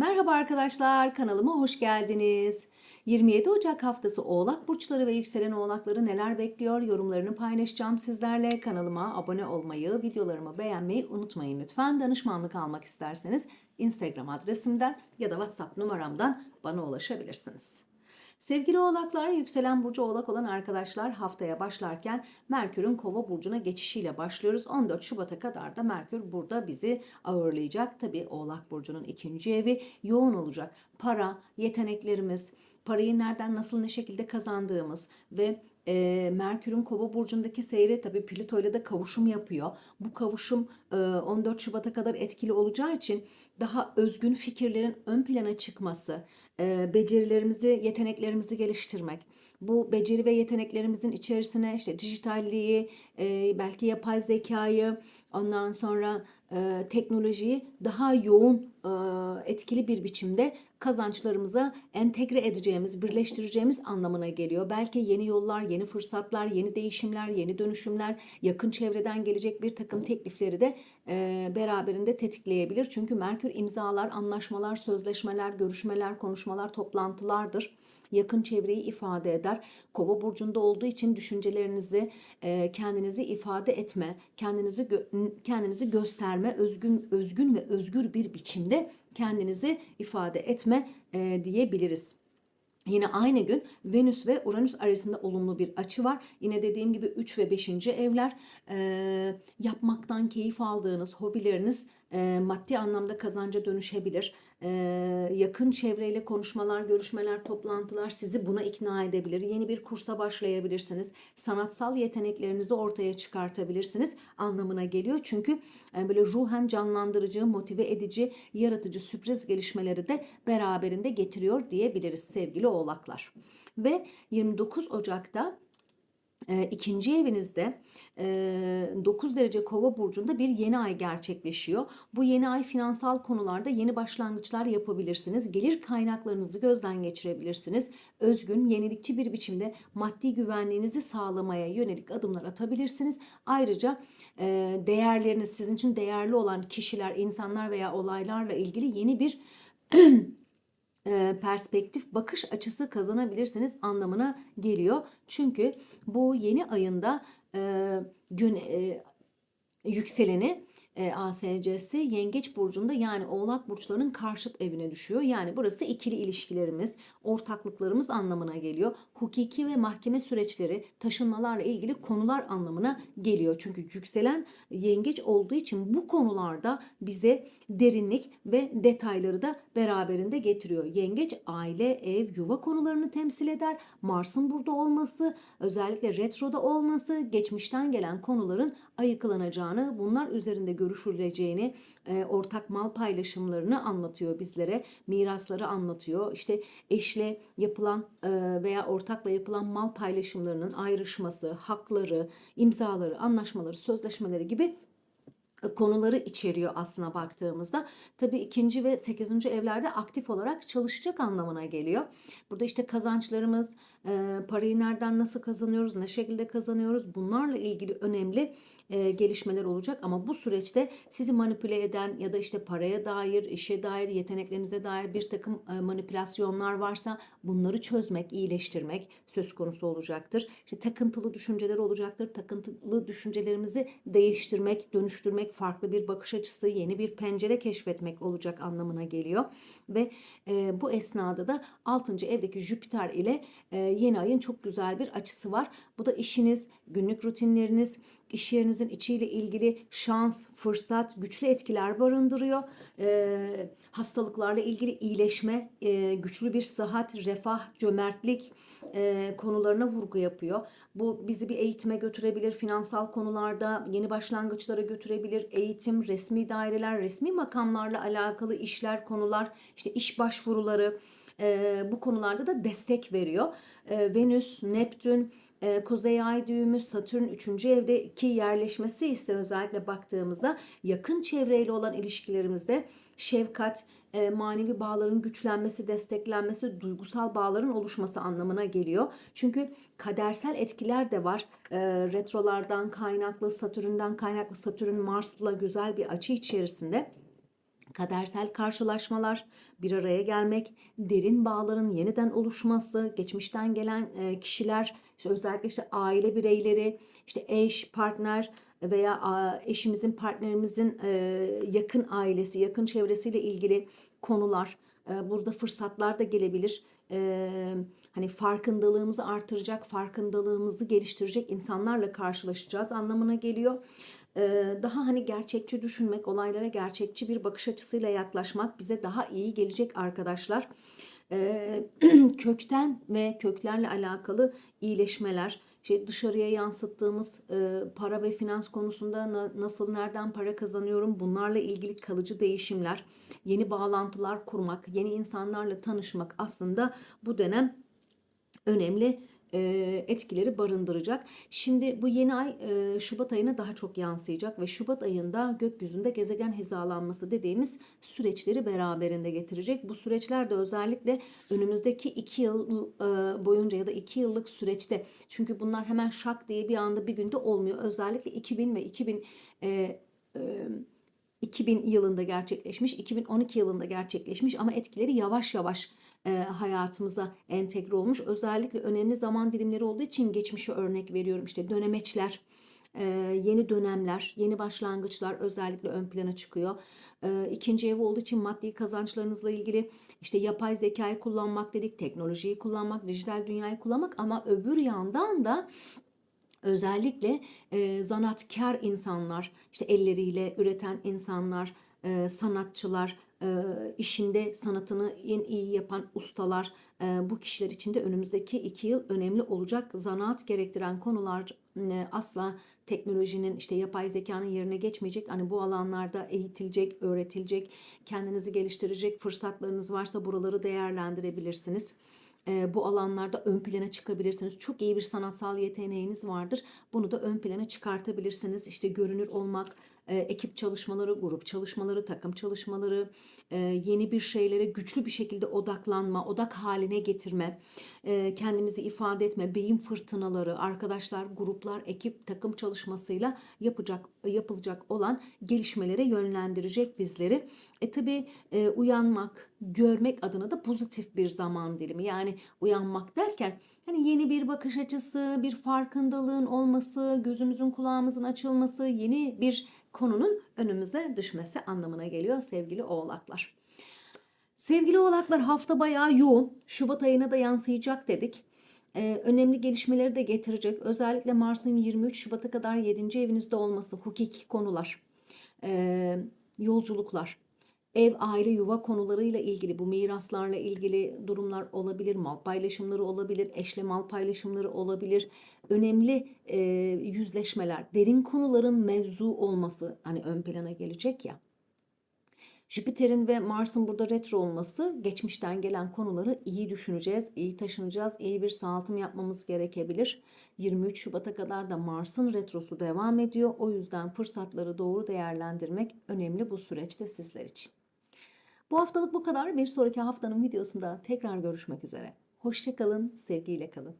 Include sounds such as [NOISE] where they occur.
Merhaba arkadaşlar, kanalıma hoş geldiniz. 27 Ocak haftası Oğlak burçları ve yükselen oğlakları neler bekliyor? Yorumlarını paylaşacağım sizlerle. Kanalıma abone olmayı, videolarımı beğenmeyi unutmayın lütfen. Danışmanlık almak isterseniz Instagram adresimden ya da WhatsApp numaramdan bana ulaşabilirsiniz. Sevgili oğlaklar, yükselen burcu oğlak olan arkadaşlar haftaya başlarken Merkür'ün kova burcuna geçişiyle başlıyoruz. 14 Şubat'a kadar da Merkür burada bizi ağırlayacak. Tabii oğlak burcunun ikinci evi yoğun olacak. Para, yeteneklerimiz, parayı nereden nasıl ne şekilde kazandığımız ve e, Merkür'ün Kova burcundaki seyri tabii Plüto ile de kavuşum yapıyor. Bu kavuşum e, 14 Şubat'a kadar etkili olacağı için daha özgün fikirlerin ön plana çıkması, e, becerilerimizi, yeteneklerimizi geliştirmek. Bu beceri ve yeteneklerimizin içerisine işte dijitalliği, e, belki yapay zekayı, ondan sonra e, teknolojiyi daha yoğun, e, etkili bir biçimde kazançlarımıza entegre edeceğimiz, birleştireceğimiz anlamına geliyor. Belki yeni yollar, yeni fırsatlar, yeni değişimler, yeni dönüşümler, yakın çevreden gelecek bir takım teklifleri de e, beraberinde tetikleyebilir. Çünkü Merkür imzalar, anlaşmalar, sözleşmeler, görüşmeler, konuşmalar, toplantılardır yakın çevreyi ifade eder. Kova burcunda olduğu için düşüncelerinizi, e, kendinizi ifade etme, kendinizi kendinizi gösterme, özgün özgün ve özgür bir biçimde kendinizi ifade etme e, diyebiliriz. Yine aynı gün Venüs ve Uranüs arasında olumlu bir açı var. Yine dediğim gibi 3 ve 5. evler e, yapmaktan keyif aldığınız hobileriniz e, maddi anlamda kazanca dönüşebilir. E, yakın çevreyle konuşmalar, görüşmeler, toplantılar sizi buna ikna edebilir. Yeni bir kursa başlayabilirsiniz. Sanatsal yeteneklerinizi ortaya çıkartabilirsiniz anlamına geliyor. Çünkü e, böyle ruhen canlandırıcı, motive edici, yaratıcı sürpriz gelişmeleri de beraberinde getiriyor diyebiliriz sevgili oğlaklar. Ve 29 Ocak'ta e, ikinci evinizde e, 9 derece kova burcunda bir yeni ay gerçekleşiyor. Bu yeni ay finansal konularda yeni başlangıçlar yapabilirsiniz. Gelir kaynaklarınızı gözden geçirebilirsiniz. Özgün, yenilikçi bir biçimde maddi güvenliğinizi sağlamaya yönelik adımlar atabilirsiniz. Ayrıca e, değerleriniz, sizin için değerli olan kişiler, insanlar veya olaylarla ilgili yeni bir [CLEARS THROAT] perspektif bakış açısı kazanabilirsiniz anlamına geliyor. Çünkü bu yeni ayında e, gün e, yükseleni e, ASC'si Yengeç burcunda yani Oğlak burçlarının karşıt evine düşüyor. Yani burası ikili ilişkilerimiz, ortaklıklarımız anlamına geliyor. Hukuki ve mahkeme süreçleri, taşınmalarla ilgili konular anlamına geliyor. Çünkü yükselen Yengeç olduğu için bu konularda bize derinlik ve detayları da beraberinde getiriyor. Yengeç aile, ev, yuva konularını temsil eder. Mars'ın burada olması, özellikle retroda olması, geçmişten gelen konuların ayıklanacağını, bunlar üzerinde görüşüleceğini, e, ortak mal paylaşımlarını anlatıyor bizlere, mirasları anlatıyor. İşte eşle yapılan e, veya ortakla yapılan mal paylaşımlarının ayrışması, hakları, imzaları, anlaşmaları, sözleşmeleri gibi konuları içeriyor aslına baktığımızda. Tabii ikinci ve sekizinci evlerde aktif olarak çalışacak anlamına geliyor. Burada işte kazançlarımız, e, parayı nereden nasıl kazanıyoruz, ne şekilde kazanıyoruz bunlarla ilgili önemli e, gelişmeler olacak. Ama bu süreçte sizi manipüle eden ya da işte paraya dair, işe dair, yeteneklerinize dair bir takım e, manipülasyonlar varsa bunları çözmek, iyileştirmek söz konusu olacaktır. İşte takıntılı düşünceler olacaktır. Takıntılı düşüncelerimizi değiştirmek, dönüştürmek, farklı bir bakış açısı, yeni bir pencere keşfetmek olacak anlamına geliyor. Ve e, bu esnada da 6. evdeki Jüpiter ile e, yeni ayın çok güzel bir açısı var. Bu da işiniz, günlük rutinleriniz, iş yerinizin içiyle ilgili şans, fırsat, güçlü etkiler barındırıyor. Ee, hastalıklarla ilgili iyileşme, e, güçlü bir sıhhat, refah, cömertlik e, konularına vurgu yapıyor. Bu bizi bir eğitime götürebilir, finansal konularda yeni başlangıçlara götürebilir. Eğitim, resmi daireler, resmi makamlarla alakalı işler, konular, işte iş başvuruları e, bu konularda da destek veriyor. E, Venüs, Neptün, e, Kuzey Ay düğümü, Satürn 3. evdeki yerleşmesi ise özellikle baktığımızda yakın çevreyle olan ilişkilerimizde şefkat, e, manevi bağların güçlenmesi, desteklenmesi, duygusal bağların oluşması anlamına geliyor. Çünkü kadersel etkiler de var. E, retrolardan kaynaklı, Satürn'den kaynaklı, Satürn Mars'la güzel bir açı içerisinde kadersel karşılaşmalar, bir araya gelmek, derin bağların yeniden oluşması, geçmişten gelen e, kişiler, işte özellikle işte aile bireyleri, işte eş, partner veya eşimizin, partnerimizin e, yakın ailesi, yakın çevresiyle ilgili konular, e, burada fırsatlar da gelebilir. Hani farkındalığımızı artıracak, farkındalığımızı geliştirecek insanlarla karşılaşacağız anlamına geliyor daha hani gerçekçi düşünmek, olaylara gerçekçi bir bakış açısıyla yaklaşmak bize daha iyi gelecek arkadaşlar. E, [CLEARS THROAT] kökten ve köklerle alakalı iyileşmeler, şey dışarıya yansıttığımız e, para ve finans konusunda na- nasıl nereden para kazanıyorum bunlarla ilgili kalıcı değişimler, yeni bağlantılar kurmak, yeni insanlarla tanışmak aslında bu dönem önemli e, etkileri barındıracak. Şimdi bu yeni ay e, Şubat ayına daha çok yansıyacak ve Şubat ayında gökyüzünde gezegen hizalanması dediğimiz süreçleri beraberinde getirecek. Bu süreçler de özellikle önümüzdeki iki yıl e, boyunca ya da iki yıllık süreçte çünkü bunlar hemen şak diye bir anda bir günde olmuyor. Özellikle 2000 ve 2000 e, e, 2000 yılında gerçekleşmiş, 2012 yılında gerçekleşmiş ama etkileri yavaş yavaş e, hayatımıza entegre olmuş. Özellikle önemli zaman dilimleri olduğu için geçmişe örnek veriyorum. İşte dönemeçler, e, yeni dönemler, yeni başlangıçlar özellikle ön plana çıkıyor. E, ikinci ev olduğu için maddi kazançlarınızla ilgili işte yapay zekayı kullanmak dedik, teknolojiyi kullanmak, dijital dünyayı kullanmak ama öbür yandan da Özellikle e, zanaatkar insanlar, işte elleriyle üreten insanlar, e, sanatçılar, e, işinde sanatını en iyi yapan ustalar, e, bu kişiler için de önümüzdeki iki yıl önemli olacak. Zanaat gerektiren konular e, asla teknolojinin işte yapay zekanın yerine geçmeyecek. Hani bu alanlarda eğitilecek, öğretilecek, kendinizi geliştirecek fırsatlarınız varsa buraları değerlendirebilirsiniz e, bu alanlarda ön plana çıkabilirsiniz. Çok iyi bir sanatsal yeteneğiniz vardır. Bunu da ön plana çıkartabilirsiniz. İşte görünür olmak, e, ekip çalışmaları, grup çalışmaları, takım çalışmaları, e, yeni bir şeylere güçlü bir şekilde odaklanma, odak haline getirme, e, kendimizi ifade etme, beyin fırtınaları, arkadaşlar, gruplar, ekip, takım çalışmasıyla yapacak yapılacak olan gelişmelere yönlendirecek bizleri. E tabi e, uyanmak, görmek adına da pozitif bir zaman dilimi. Yani uyanmak derken hani yeni bir bakış açısı, bir farkındalığın olması, gözümüzün kulağımızın açılması, yeni bir konunun önümüze düşmesi anlamına geliyor sevgili oğlaklar. Sevgili oğlaklar hafta bayağı yoğun. Şubat ayına da yansıyacak dedik. Ee, önemli gelişmeleri de getirecek. Özellikle Mars'ın 23 Şubat'a kadar 7. evinizde olması, hukuki konular, e, yolculuklar, ev, aile, yuva konularıyla ilgili bu miraslarla ilgili durumlar olabilir, mal paylaşımları olabilir, eşle mal paylaşımları olabilir. Önemli e, yüzleşmeler, derin konuların mevzu olması hani ön plana gelecek ya. Jüpiter'in ve Mars'ın burada retro olması geçmişten gelen konuları iyi düşüneceğiz, iyi taşınacağız, iyi bir sağaltım yapmamız gerekebilir. 23 Şubat'a kadar da Mars'ın retrosu devam ediyor. O yüzden fırsatları doğru değerlendirmek önemli bu süreçte sizler için. Bu haftalık bu kadar. Bir sonraki haftanın videosunda tekrar görüşmek üzere. Hoşçakalın, sevgiyle kalın.